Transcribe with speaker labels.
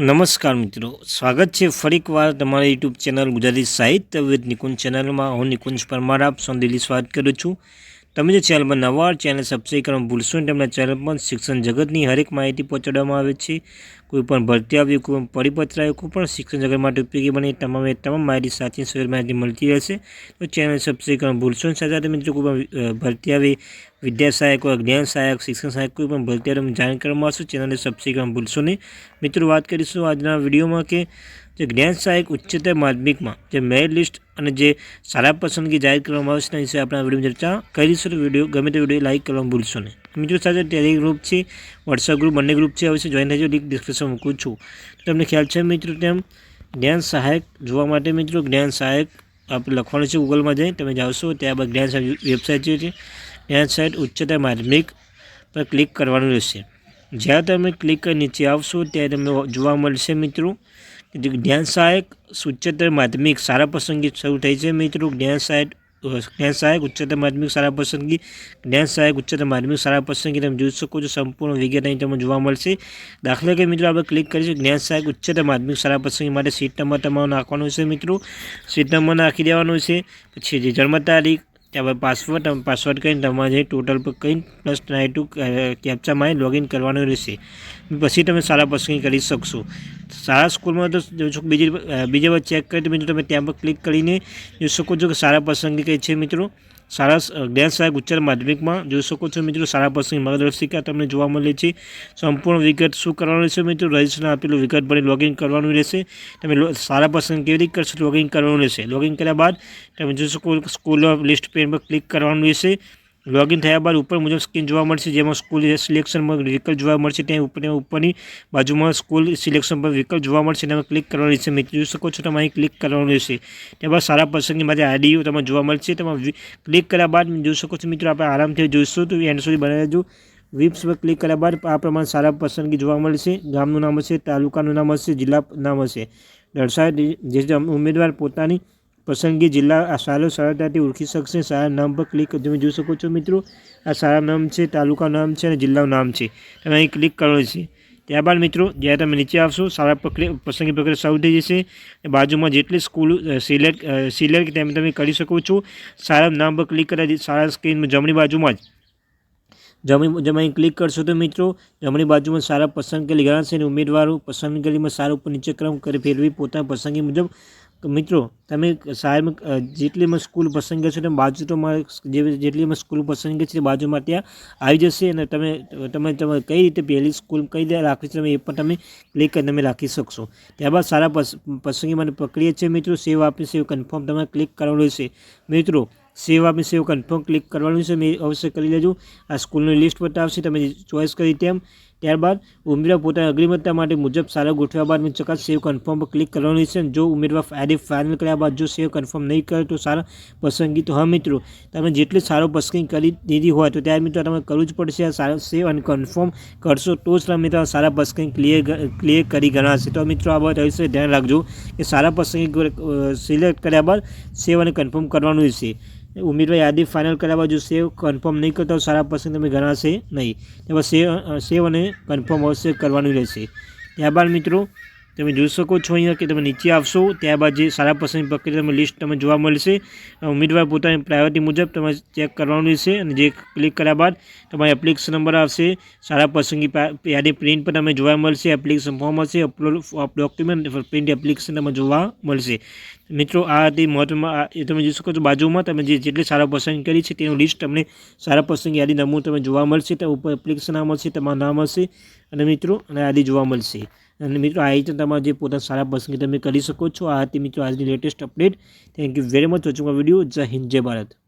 Speaker 1: નમસ્કાર મિત્રો. સ્વાગત છે ફરી એકવાર તમારા યુટ્યુબ ચેનલ ગુજરાતી સાહિત્ય વિદ નિકુંજ ચેનલમાં. હું નિકુંજ પરમાર, આપ સૌ દિલ્હી સ્વાગત કરું છું. તમે જે ચેનલમાં નવા ચેનલ સબસ્ક્રાઈબ કરવાનું ભૂલશો નહીં. તેમના ચેનલ પર શિક્ષણ જગતની હરેક માહિતી પહોંચાડવામાં આવે છે. કોઈ પણ ભરતી આવી કોઈ પણ પરિપત્ર આવ્યું કોઈ પણ શિક્ષણ જગત માટે ઉપયોગી બને તમામે તમામ માહિતી સાચી સવેર માહિતી મળતી રહેશે. તો ચેનલ સબસ્ક્રાઈબ કરવાનું ભૂલશો નહીં. સાથે તમે જો કોઈ પણ ભરતી આવી, વિદ્યા સહાયક હોય, જ્ઞાન સહાયક, શિક્ષણ સહાયક, કોઈ પણ ભરતી આવે જાણ કરવામાં આવશે. ચેનલને સબસ્ક્રાઈબ કરવાનું ભૂલશો નહીં. મિત્રો, વાત કરીશું આજના વિડીયોમાં કે જે જ્ઞાન સહાયક ઉચ્ચતર માધ્યમિકમાં, જે મેરિટ લિસ્ટ અને જે સારા પસંદગી જાહેર કરવામાં આવશે તેના વિશે આપણે આ વીડિયો ચર્ચા કરીશું તો વીડિયો ગમે તે વીડિયો લાઈક કરવાનું ભૂલશો નહીં. મિત્રો સાથે ટેલી ગ્રુપ છે વોટ્સઅપ ગ્રુપ, બંને ગ્રુપ છે. અવશ્ય જોઈન થજો લિંક ડિસ્ક્રિપ્શન મૂકું છું. તમને ખ્યાલ છે મિત્રો તેમ, જ્ઞાન સહાયક જોવા માટે મિત્રો જ્ઞાન સહાયક આપણે લખવાનું છે ગૂગલમાં જઈ તમે જાવશો ત્યારબાદ જ્ઞાન સહાયક વેબસાઇટ છે જ્ઞાન સહાયક ઉચ્ચતર માધ્યમિક પર ક્લિક કરવાનું રહેશે. જ્યારે તમે ક્લિક કરી નીચે આવશો ત્યારે તમને જોવા મળશે મિત્રો જે જ્ઞાન સહાયક ઉચ્ચતર માધ્યમિક સારા પસંદગી શરૂ થઈ છે મિત્રો. જ્ઞાન સહાયક જ્ઞાન સહાયક, ઉચ્ચતર માધ્યમિક સારા પસંદગી, જ્ઞાન સહાયક, ઉચ્ચતર માધ્યમિક સારા પસંદગી તમે જોઈ શકો છો. સંપૂર્ણ વિગત અહીં તમને જોવા મળશે. દાખલા કે મિત્રો આપણે ક્લિક કરીશું. જ્ઞાન સહાયક, ઉચ્ચતર માધ્યમિક સારા પસંદગી માટે સીટ નંબર તમારો નાખવાનો છે મિત્રો. સીટ નંબર નાખી દેવાનો છે. પછી જે જન્મ તારીખ ત્યારબાદ પાસવર્ડ તમે પાસવર્ડ કરીને તમારે ટોટલ પર કહીને પ્લસ નાઇન ટુ કેપ્ચામાં લોગિન કરવાનું રહેશે. પછી તમે સારા પસંદગી કરી શકશો. સારા સ્કૂલમાં તો જો બીજી અ, વાર ચેક કરી મિત્રો તમે ત્યાં પર ક્લિક કરીને જોઈ શકો છો કે સારા પસંદગી કઈ છે મિત્રો. સારા જ્ઞાન સહાયક ઉચ્ચતર માધ્યમિકમાં જોઈ શકો છો મિત્રો સારા પસંદગી માર્ગદર્શિકા તમને જોવા મળે છે. સંપૂર્ણ વિગત શું કરવાનું રહેશે મિત્રો? રજિસ્ટ્રેશન આપેલું વિગત ભરી લોગિન કરવાનું રહેશે. તમે સારા પસંદ કેવી રીતે કરશો? લોગિન કરવાનું રહેશે. લોગિન કર્યા બાદ તમે જોઈ શકો સ્કૂલ લિસ્ટ પેન પર ક્લિક કરવાનું રહેશે. લોગિન થયા બાદ ઉપર મુજબ સ્ક્રીન જોવા મળશે, જેમાં સ્કૂલ સિલેક્શનમાં વિકલ્પ જોવા મળશે. ત્યાં ઉપર ઉપરની બાજુમાં સ્કૂલ સિલેક્શન પર વિકલ્પ જોવા મળશે. તેમાં ક્લિક કરવાનું રહેશે. મિત્રો, જોઈ શકો છો, તમે અહીં ક્લિક કરવાનું રહેશે. ત્યારબાદ સારા પસંદગી માટે આઈડીઓ તમારે જોવા મળશે. તેમાં ક્લિક કર્યા બાદ જોઈ શકો છો, મિત્રો, આપણે આરામથી જોઈશું તો એન્ડ સુધી બનાવી દેજો વિપ્સ પર ક્લિક કર્યા બાદ આ પ્રમાણે સારા પસંદગી જોવા મળશે. ગામનું નામ હશે, તાલુકાનું નામ હશે જિલ્લા નામ હશે. દર્શાવે જે ઉમેદવાર પોતાની પસંદગી જિલ્લા આ સારો સરળતાથી ઓળખી શકશે. સારા નામ પર ક્લિક તમે જોઈ શકો છો મિત્રો. આ સારા નામ છે, તાલુકા નામ છે અને જિલ્લાનું નામ છે. તમે અહીં ક્લિક કરવાનું છે. ત્યારબાદ મિત્રો, જ્યારે તમે નીચે આવશો, સારા પસંદગી પ્રક્રિયા શરૂ થઈ જશે. બાજુમાં જેટલી સ્કૂલ સિલેક્ટ સિલેક્ટ તેમ તમે કરી શકો છો. સારા નામ પર ક્લિક કર્યા, સારા સ્ક્રીન જમણી બાજુમાં જ. જમણી, જેમાં ક્લિક કરશો તો મિત્રો, જમણી બાજુમાં સારા પસંદ કરેલી ગણાશે અને ઉમેદવારો પસંદગીમાં સારા ઉપર નીચે ક્રમ કરી ફેરવી પોતાની પસંદગી મુજબ મિત્રો, તમે સાહેબ જેટલી જેટલીમાં સ્કૂલ પસંદ કરશો તેમ બાજુમાં જે જેટલીમાં સ્કૂલ પસંદ છે તે બાજુમાં ત્યાં આવી જશે અને તમે તમે તમે કઈ રીતે પહેલી સ્કૂલ કઈ રીતે રાખવી છે તમે એ પણ તમે ક્લિક કરીને તમે રાખી શકશો. ત્યારબાદ સારા પસ, પસંદગી માટે પ્રક્રિયા છે મિત્રો, સેવ આપી સેવ કન્ફર્મ તમારે ક્લિક કરવાનું રહેશે. મિત્રો, સેવ આપી સેવ કન્ફર્મ ક્લિક કરવાનું છે મેં અવશ્ય કરી લેજો. આ સ્કૂલની લિસ્ટ બતાવશે. તમે ચોઈસ કરી તેમ ત્યારબાદ ઉમેદવાર પોતાની અગ્રિમતા માટે મુજબ સારા ગોઠવ્યા બાદ ચકાસ સેવ કન્ફર્મ પર ક્લિક કરવાનું છે. જો ઉમેદવાર આઈડી ફાઇનલ કર્યા બાદ જો સેવ કન્ફર્મ નહીં કરે તો સારા પસંદગી તો હા મિત્રો, તમે જેટલી સારો પસંદગી કરી દીધી હોય તો ત્યારે મિત્રો તમારે કરવું જ પડશે આ સારા સેવ અને કન્ફર્મ કરશો તો જ તમે મિત્રો સારા પસંદગી ક્લિયર ક્લિયર કરી ગણાશે. તો મિત્રો આ બાબત વિશે ધ્યાન રાખજો કે સારા પસંદગી સિલેક્ટ કર્યા બાદ સેવ અને કન્ફર્મ કરવાનું રહેશે ઉમેદવાર યાદી ફાઇનલ કરાવવા જો સેવ કન્ફર્મ નહીં કરતા સારા પસંદ તમે ગણાશે નહીં. તેમાં સેવ સેવ અને કન્ફર્મ અવશ્ય કરવાનું રહેશે. ત્યારબાદ મિત્રો તમે જોઈ શકો છો અહીંયા કે તમે નીચે આવશો, ત્યારબાદ જે સારા પસંદ પ્રક્રિયા તમે લિસ્ટ તમે જોવા મળશે. ઉમેદવાર પોતાની પ્રાયોરિટી મુજબ તમારે ચેક કરવાનું રહેશે અને જે ક્લિક કર્યા બાદ તમારે એપ્લિકેશન નંબર આવશે. સારા પસંદગી યાદી પ્રિન્ટ પર તમે જોવા મળશે એપ્લિકેશન ફોર્મ હશે અપલોડ ડોક્યુમેન્ટ પ્રિન્ટ એપ્લિકેશન તમે જોવા મળશે. મિત્રો, આ હતી મહત્વમાં એ તમે જોઈ શકો છો બાજુમાં તમે જે જેટલી સારા પસંદ કરી છે તેનું લિસ્ટ તમને સારા પસંદ યાદી નમૂનો તમે જોવા મળશે. તો ઉપર એપ્લિકેશન આ હશે, તમારું નામ હશે અને મિત્રો, અને યાદી જોવા મળશે. અને મિત્રો, આ રીતે તમારા જે પોતાના સારા પસંદગી તમે કરી શકો છો. આ હતી મિત્રો આજની latest update thank you very much watching video જય હિન્દ, જય ભારત.